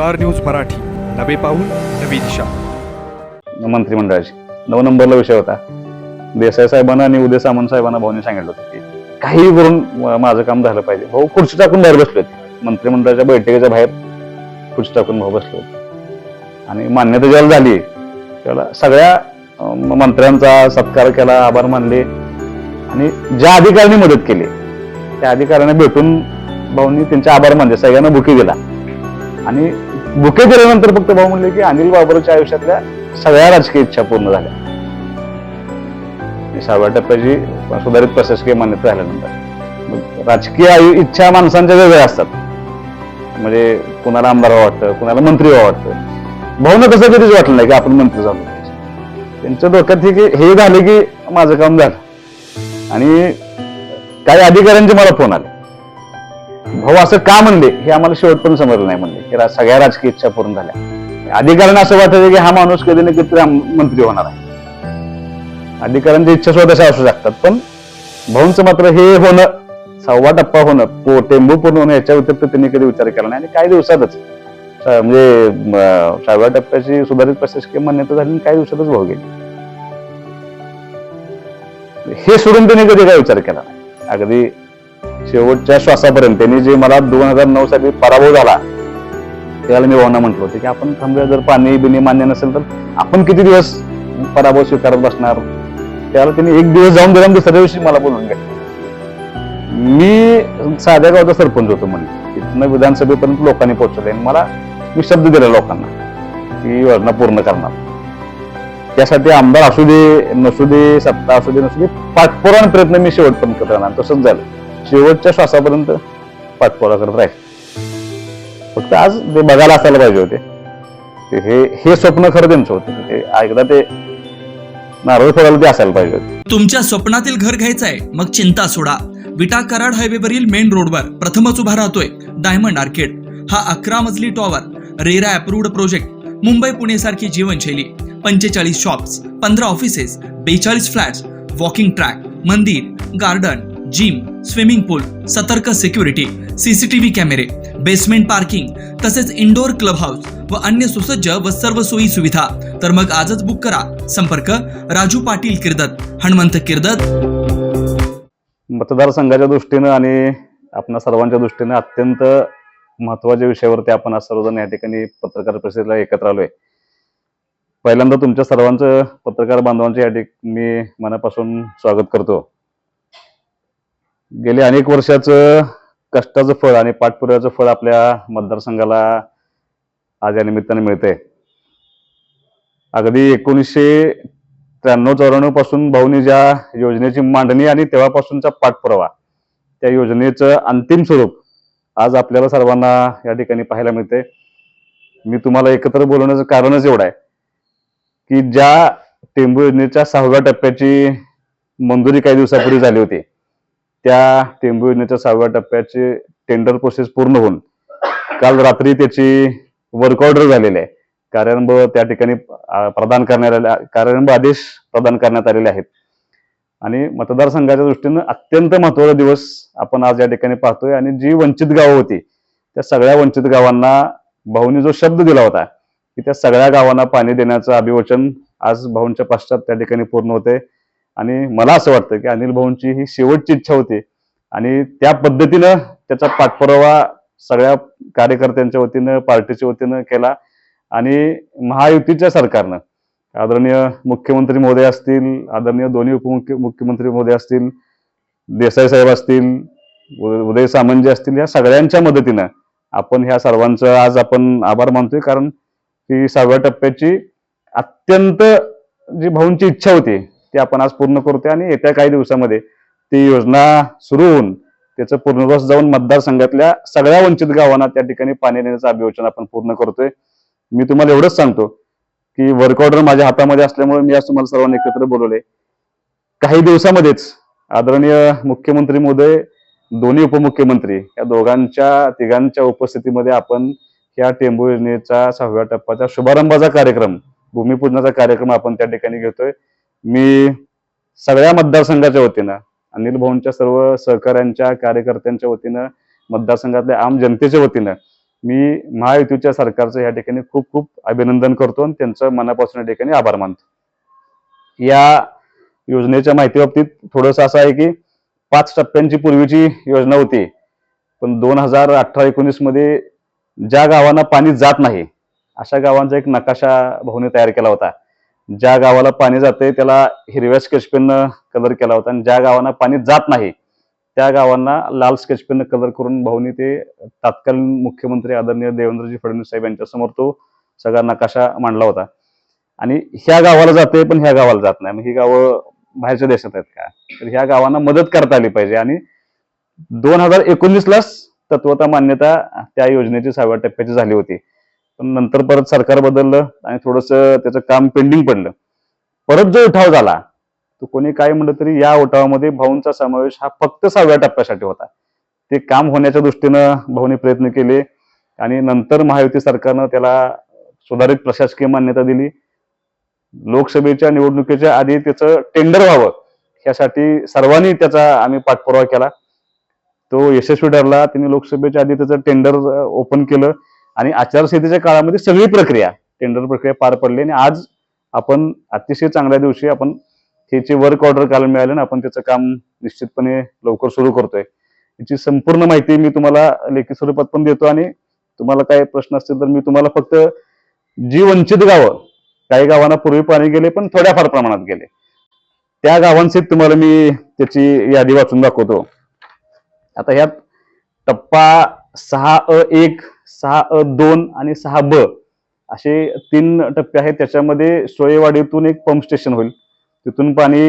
Star news Marathi. नवे पाऊल नवी दिशा. मंत्रिमंडळाची नऊ नंबरला विषय होता. देसाई साहेबांना आणि उदय सामंत साहेबांना भाऊने सांगितलं होतं की काही करून माझं काम झालं पाहिजे. भाऊ खुर्ची टाकून बाहेर बसले होते. मंत्रिमंडळाच्या बैठकीच्या बाहेर खुर्ची टाकून भाऊ बसले होते. आणि मान्यता ज्याला झाली त्याला सगळ्या मंत्र्यांचा सत्कार केला आभार मानले. आणि ज्या अधिकाऱ्यांनी मदत केली त्या अधिकाऱ्यांना भेटून भाऊंनी त्यांचे आभार मानले. सगळ्यांना बुके दिला. आणि बुके केल्यानंतर फक्त भाऊ म्हणले की अनिल बाबरच्या आयुष्यातल्या सगळ्या राजकीय इच्छा पूर्ण झाल्या. सहाव्या टप्प्याची सुधारित प्रशासकीय मान्यता झाल्यानंतर. राजकीय आयु इच्छा माणसांच्या वेगळ्या असतात. म्हणजे कुणाला आमदार व्हावं वाटतं कुणाला मंत्री व्हावं वाटतं. भाऊनं कसं कधीच वाटलं नाही की आपण मंत्री झालो. त्यांच्या डोक्यात की हे झालं की माझं काम झालं. आणि काही अधिकाऱ्यांचे मला फोन आले. भाऊ असं का म्हणले? हे आम्हाला शेवटपर्यंत समजलं नाही म्हणले. हे सगळ्या राजकीय इच्छा पूर्ण झाल्या. अधिकाऱ्यांना असं वाटतं की हा माणूस कधी ना कधीतरी मंत्री होणार आहे. अधिकाऱ्यांची इच्छा सुद्धा तशा असू शकतात पण भाऊंचं मात्र हे होणं सव्वा टप्पा होणं पो- टेंबू पूर्ण होणं याच्या व्यतिरिक्त त्यांनी कधी विचार केला नाही. आणि काही दिवसातच म्हणजे सहाव्या टप्प्याची सुधारित प्रशासकीय मान्यता झाली आणि काही दिवसातच भाऊ गेले. हे सोडून त्यांनी कधी काय विचार केला नाही. अगदी शेवटच्या श्वासापर्यंत त्यांनी जे मला दोन हजार नऊ साली पराभव झाला त्याला मी भावना म्हटलं होतं की आपण थांबूया जर पाणी बिणी मान्य नसेल तर आपण किती दिवस पराभव स्वीकारत बसणार? त्याला त्यांनी एक दिवस जाऊन दिला दुसऱ्या दिवशी मला बोलून घेतलं. मी साध्या गावचा सरपंच होतो म्हणजे तिथनं विधानसभेपर्यंत लोकांनी पोहोचवले आणि मला मी शब्द दिला लोकांना की योजना पूर्ण करणार. त्यासाठी आमदार असू दे नसू दे सत्ता असू दे नसू दे पाठपुराण प्रयत्न मी शेवटपर्यंत करणार. तसंच झालं. शेवटच्या श्वासापर्यंत पाठपुरा करत राहील. फक्त आज ते बघायला असायला पाहिजे होते हे हे स्वप्न खरं त्यांचं होतं. एकदा ते नारळ फोडायला ते असायला पाहिजे होते. तुमच्या स्वप्नातील घर घ्यायचं आहे मग चिंता सोडा. विटा कराड हायवेवरील मेन रोडवर प्रथमच उभा राहतोय डायमंड आर्केड. हा अकरा मजली tower RERA approved project Mumbai Pune सारखी जीवनशैली पंचेचाळीस शॉप्स पंधरा ऑफिसेस बेचाळीस फ्लॅट्स वॉकिंग ट्रॅक मंदिर गार्डन जिम स्विमिंग पूल सतर्क सिक्युरिटी सीसीटीव्ही कॅमेरे बेसमेंट पार्किंग तसेच इंडोर क्लब हाऊस व अन्य सुसज्ज व सर्व सोयी सुविधा. तर मग आजच बुक करा. संपर्क राजू पाटील किर्दत हनुमंत किर्दत. मतदारसंघाच्या दृष्टीनं आणि आपणा सर्वांच्या दृष्टीनं अत्यंत महत्त्वाच्या विषयावरती आपण आज सर्वजण या ठिकाणी पत्रकार परिषदेला एकत्र आलोय. पहिल्यांदा तुमच्या सर्वांचं पत्रकार बांधवांच्या या ठिकाणी मी मनापासून स्वागत करतो. गेले अनेक वर्षाचं कष्टाचं फळ आणि पाठपुराव्याचं फळ आपल्या मतदारसंघाला आज या निमित्ताने मिळतंय. अगदी एकोणीसशे त्र्याण्णव चौऱ्याण्णवपासून भाऊनी ज्या योजनेची मांडणी आणि तेव्हापासूनचा पाठपुरावा त्या योजनेचं अंतिम स्वरूप आज आपल्याला सर्वांना या ठिकाणी पाहायला मिळते मी तुम्हाला एकत्र बोलवण्याचं कारणच एवढं आहे की ज्या टेंबू योजनेच्या सहाव्या टप्प्याची मंजुरी काही दिवसापूर्वी झाली होती त्या टेंबू योजनेच्या सहाव्या टप्प्याची टेंडर प्रोसेस पूर्ण होऊन काल रात्री त्याची वर्क ऑर्डर झालेली आहे. कार्यारंभ त्या ठिकाणी प्रदान करण्यात आले कार्यारंभ आदेश प्रदान करण्यात आलेले आहेत. आणि मतदारसंघाच्या दृष्टीनं अत्यंत महत्त्वाचा दिवस आपण आज या ठिकाणी पाहतोय. आणि जी वंचित गावं होती त्या सगळ्या वंचित गावांना भाऊनी जो शब्द दिला होता की त्या सगळ्या गावांना पाणी देण्याचं अभिवचन आज भाऊंच्या पश्चात त्या ठिकाणी पूर्ण होते आणि मला असं वाटतं की अनिल भाऊंची ही शेवटची इच्छा होती. आणि त्या पद्धतीनं त्याचा पाठपुरावा सगळ्या कार्यकर्त्यांच्या वतीनं पार्टीच्या वतीनं केला. आणि महायुतीच्या सरकारनं. आदरणीय मुख्यमंत्री महोदय असतील आदरणीय दोन्ही उपमुख्य मुख्यमंत्री महोदय असतील देसाई साहेब असतील उदय सामंत असतील या सगळ्यांच्या मदतीनं आपण ह्या सर्वांचं आज आपण आभार मानतोय. कारण ही सहाव्या टप्प्याची अत्यंत जी भाऊंची इच्छा होती ती आपण आज पूर्ण करतोय आणि येत्या काही दिवसामध्ये ती योजना सुरू होऊन त्याचं पूर्णवास जाऊन मतदारसंघातल्या सगळ्या वंचित गावांना त्या ठिकाणी पाणी देण्याचं अभियोजन आपण पूर्ण करतोय. मी तुम्हाला एवढंच सांगतो की वर्क ऑर्डर माझ्या हातामध्ये असल्यामुळे मी आज तुम्हाला सर्वांना एकत्र बोलवले काही दिवसामध्येच आदरणीय मुख्यमंत्री महोदय दोन्ही उपमुख्यमंत्री या दोघांच्या तिघांच्या उपस्थितीमध्ये आपण या टेंबू योजनेचा सहाव्या टप्प्याचा शुभारंभाचा कार्यक्रम भूमिपूजनाचा कार्यक्रम आपण त्या ठिकाणी घेतोय. मी सगळ्या मतदारसंघाच्या वतीनं अनिल भाऊंच्या सर्व सहकाऱ्यांच्या कार्यकर्त्यांच्या वतीनं मतदारसंघातल्या आम जनतेच्या वतीनं मी महायुतीच्या सरकारचं या ठिकाणी खूप खूप अभिनंदन करतो आणि त्यांचं मनापासून या ठिकाणी आभार मानतो. या योजनेच्या माहिती बाबतीत थोडंसं असं आहे की पाच टप्प्यांची पूर्वीची योजना होती पण दोन हजार अठरा एकोणीसमध्ये ज्या गावांना पाणी जात नाही अशा गावांचा एक नकाशा भाऊने तयार केला होता. ज्या गावाला पाणी जाते त्याला हिरव्या स्केचपेननं कलर केला होता आणि ज्या गावांना पाणी जात नाही त्या गावांना लाल स्केचपेननं कलर करून भाऊनी ते तत्कालीन मुख्यमंत्री आदरणीय देवेंद्रजी फडणवीस साहेब यांच्यासमोर तो सगळा नकाशा मांडला होता. आणि ह्या गावाला जाते पण ह्या गावाला जात नाही. मग ही गावं बाहेरच्या देशात आहेत का? तर ह्या गावांना मदत करता आली पाहिजे. आणि दोन हजार एकोणीसलाच तत्वता मान्यता त्या योजनेची सहाव्या टप्प्याची झाली होती. पण नंतर परत सरकार बदललं आणि थोडस त्याचं काम पेंडिंग पडलं. परत जो उठाव झाला तो कोणी काय म्हणलं तरी या उठावामध्ये भाऊंचा समावेश हा फक्त सहाव्या टप्प्यासाठी होता. ते काम होण्याच्या दृष्टीनं भाऊने प्रयत्न केले आणि नंतर महायुती सरकारनं त्याला सुधारित प्रशासकीय मान्यता दिली. लोकसभेच्या निवडणुकीच्या आधी त्याचं टेंडर व्हावं यासाठी सर्वांनी त्याचा आम्ही पाठपुरावा केला. तो यशस्वी ठरला. त्यांनी लोकसभेच्या आधी त्याचं टेंडर ओपन केलं. आणि आचारसंहितेच्या काळामध्ये सगळी प्रक्रिया टेंडर प्रक्रिया पार पडली आणि आज आपण अतिशय चांगल्या दिवशी आपण त्याची वर्क ऑर्डर काल मिळाले आणि आपण त्याचं काम निश्चितपणे लवकर सुरू करतोय. याची संपूर्ण माहिती मी तुम्हाला लेखी स्वरूपात पण देतो आणि तुम्हाला काय प्रश्न असतील तर मी तुम्हाला फक्त जी वंचित गावं काही गावांना पूर्वी पाणी गेले पण थोड्याफार प्रमाणात गेले. त्या गावांशी तुम्हाला मी त्याची यादी वाचून दाखवतो. आता ह्यात टप्पा सहा अ एक सहा अ दोन आणि सहा ब असे तीन टप्पे आहेत. त्याच्यामध्ये सोयेवाडीतून एक पंप स्टेशन होईल. तिथून पाणी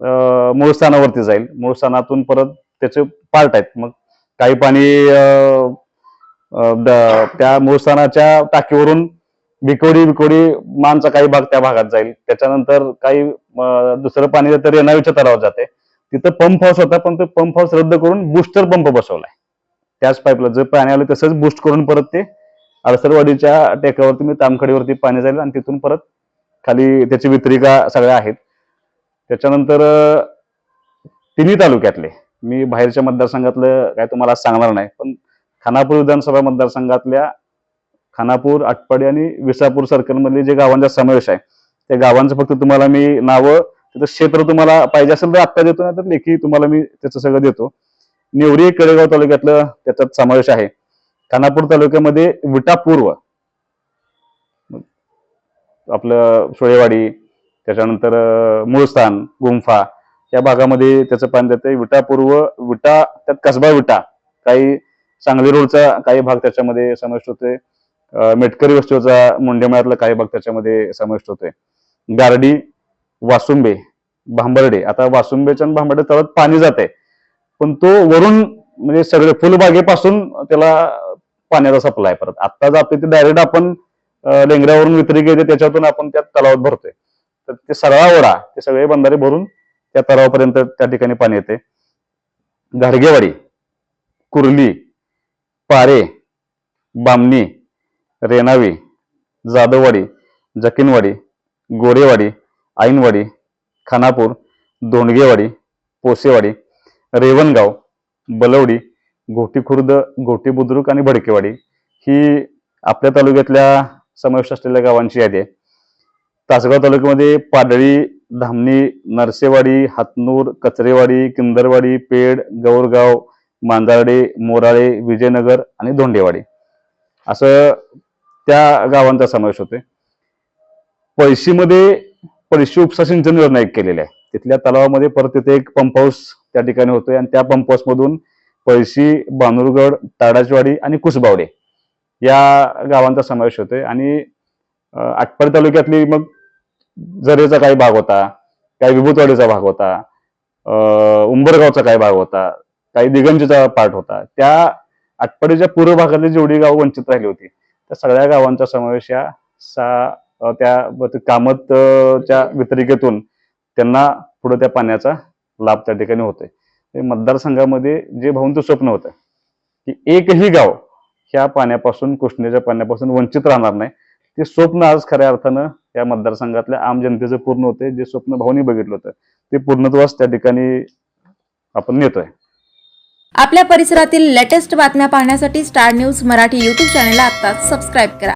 अं, जाईल. मूळस्थानातून परत त्याचे पार्ट आहेत. मग काही पाणी त्या मूळस्थानाच्या टाकीवरून भिकोडी भिकोडी मानचा काही भाग त्या भागात जाईल. त्याच्यानंतर काही दुसरं पाणी तर रेणावीच्या तलावात जाते. तिथं पंप हाऊस होता पण तो पंप हाऊस रद्द करून बुस्टर पंप बसवलाय. त्याच पाईपला जर पाणी आलं तसंच बुस्ट करून परत ते अडसरवाडीच्या टेकावरती मी तामखडीवरती पाणी जाईल आणि तिथून परत खाली त्याची वितरिका सगळ्या आहेत. त्याच्यानंतर तिन्ही तालुक्यातले मी बाहेरच्या मतदारसंघातलं काय तुम्हाला सांगणार नाही पण खानापूर विधानसभा मतदारसंघातल्या खानापूर आटपाडी आणि विसापूर सर्कलमधले जे गावांचा समावेश आहे त्या गावांचं फक्त तुम्हाला मी नावं तिथं क्षेत्र तुम्हाला पाहिजे असेल तर आत्ता देतो नाही तर लेखी तुम्हाला मी त्याचं सगळं देतो. नेवरी कडेगाव तालुक्यातलं त्याच्यात समावेश आहे. खानापूर तालुक्यामध्ये विटापूर्व आपलं सोळेवाडी त्याच्यानंतर मूळस्थान गुंफा या भागामध्ये त्याचं पाणी जाते विटापूर्व विटा त्यात कसबा विटा काही सांगली रोडचा काही भाग त्याच्यामध्ये समाविष्ट होते मेटकरी वस्तीचा मुंडेमळ्यातला काही भाग त्याच्यामध्ये समाविष्ट होते गारडी वासुंबे भांबर्डे आता वासुंबेच्या भांबर्डे तळात पाणी जाते पण तो वरून म्हणजे सगळे फुलबागेपासून त्याला पाण्याचा सप्लाय परत. आता जाते ते डायरेक्ट आपण लेंगऱ्यावरून वितरिक येते त्याच्यातून आपण त्या तलावात भरतोय. तर ते सरळा ओढा ते सगळे बंधारे भरून त्या तलावापर्यंत त्या ठिकाणी पाणी येते घाडगेवाडी कुर्ली पारे बामणी रेणावी जाधववाडी जकीनवाडी गोरेवाडी ऐनवाडी खानापूर दोंडगेवाडी पोसेवाडी रेवणगाव बलवडी घोटी खुर्द घोटी बुद्रुक आणि भडकेवाडी ही आपल्या तालुक्यातल्या समाविष्ट असलेल्या गावांची यादी आहे. तासगाव तालुक्यामध्ये पाडळी धामणी नरसेवाडी हातनूर कचरेवाडी किंदरवाडी पेड गौरगाव मांजारडे मोराळे विजयनगर आणि धोंडेवाडी असं त्या गावांचा समावेश होतोय. पळशीमध्ये पळशी उपसा सिंचन योजना एक केलेली आहे. तिथल्या तलावामध्ये परत तिथे एक पंप हाऊस त्या ठिकाणी होतोय. आणि त्या पंप मधून पळशी बानुरगड ताडाचवाडी आणि कुसबावडे या गावांचा समावेश होतोय. आणि अं, आटपाडी तालुक्यातली मग झरेचा काही भाग होता काही विभूतवाडीचा भाग होता उंबरगावचा काही भाग होता काही दिगंजीचा पार्ट होता. त्या आटपाडीच्या पूर्व भागातली जेवढी गाव वंचित राहिली होती त्या सगळ्या गावांचा समावेश या सा त्या कामतच्या वितरिकेतून त्यांना पुढे त्या पाण्याचा लाभ त्या ठिकाणी होतोय. मतदारसंघामध्ये जे भाऊंचं स्वप्न होतं की एकही गाव ह्या पाण्यापासून कृष्णेच्या पाण्यापासून वंचित राहणार नाही. ते स्वप्न आज खऱ्या अर्थानं या मतदारसंघातल्या आम जनतेचं पूर्ण होते जे स्वप्न भाऊनी बघितलं होतं ते पूर्णत्वास त्या ठिकाणी आपण नेतोय. आपल्या परिसरातील लेटेस्ट बातम्या पाहण्यासाठी star news Marathi YouTube channel आता सबस्क्राईब करा.